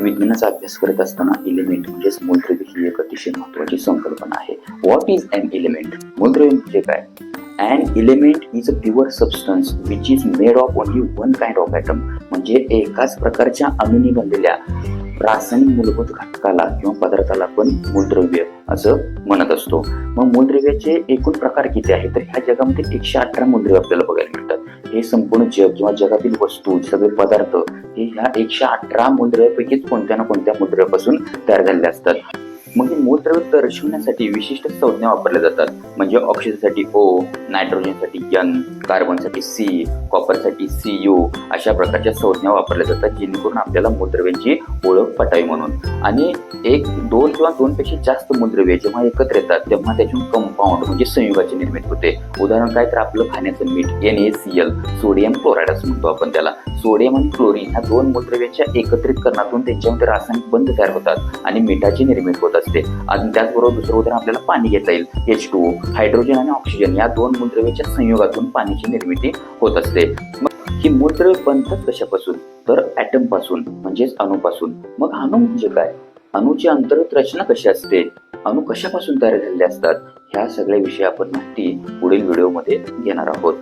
विज्ञानाचा अभ्यास करत असताना इलिमेंट म्हणजेच मूलद्रव्य ही एक अतिशय महत्वाची संकल्पना आहे. व्हॉट इज अन इलिमेंट मूलद्रव्य म्हणजे काय? And element is a pure substance which is made of only one kind of atom म्हणजे एकाच प्रकारच्या अणुनी बनलेल्या रासायनिक मूलभूत घटकाला किंवा पदार्थाला पण मूलद्रव्य असं म्हणत असतो. मग मूलद्रव्याचे एकूण प्रकार किती आहेत? तर ह्या जगामध्ये एकशे अठरा मूलद्रव्य आपल्याला बघायला मिळतात. हे संपूर्ण जग किंवा जगातील वस्तू सगळे पदार्थ हे ह्या एकशे अठरा मूलद्रव्यापैकीच कोणत्या ना कोणत्या मूलद्रव्यापासून तयार झालेले असतात. मग हे मूलद्रव्य दर्शवण्यासाठी विशिष्ट संज्ञा वापरल्या जातात. म्हणजे ऑक्सिजनसाठी ओ नायट्रोजनसाठी एन कार्बनसाठी सी कॉपरसाठी सी यू अशा प्रकारच्या संज्ञा वापरल्या जातात जेणेकरून आपल्याला मूलद्रव्यांची ओळख पटावी म्हणून. आणि एक दोन किंवा दोनपेक्षा जास्त मूलद्रव्ये जेव्हा एकत्र येतात तेव्हा त्यातून कंपाऊंड म्हणजे संयुगाची निर्मिती होते. उदाहरण काय? तर आपलं खाण्याचं मीठ N A C L sodium chloride असं म्हणतो आपण त्याला. सोडियम आणि क्लोरीन ह्या दोन मूलद्रव्यांच्या एकत्रितकरणातून त्यांच्यामध्ये रासायनिक बंध तयार होतात आणि मिठाची निर्मिती होत असते. आणि त्याचबरोबर दुसरं उदाहरण आपल्याला पाणी घेता येईल. एच टू हायड्रोजन आणि ऑक्सिजन या दोन मूलद्रव्याच्या संयोगातून पाणी पाण्याची निर्मिती होत असते. मग ही मूत्र बनतात कशापासून? तर ऍटमपासून म्हणजेच अणुपासून. मग अणु म्हणजे काय? अणुची अंतर्गत रचना कशी असते? अणु कशापासून तयार झालेले असतात? ह्या सगळ्या विषयी आपण माहिती पुढील व्हिडिओमध्ये घेणार आहोत.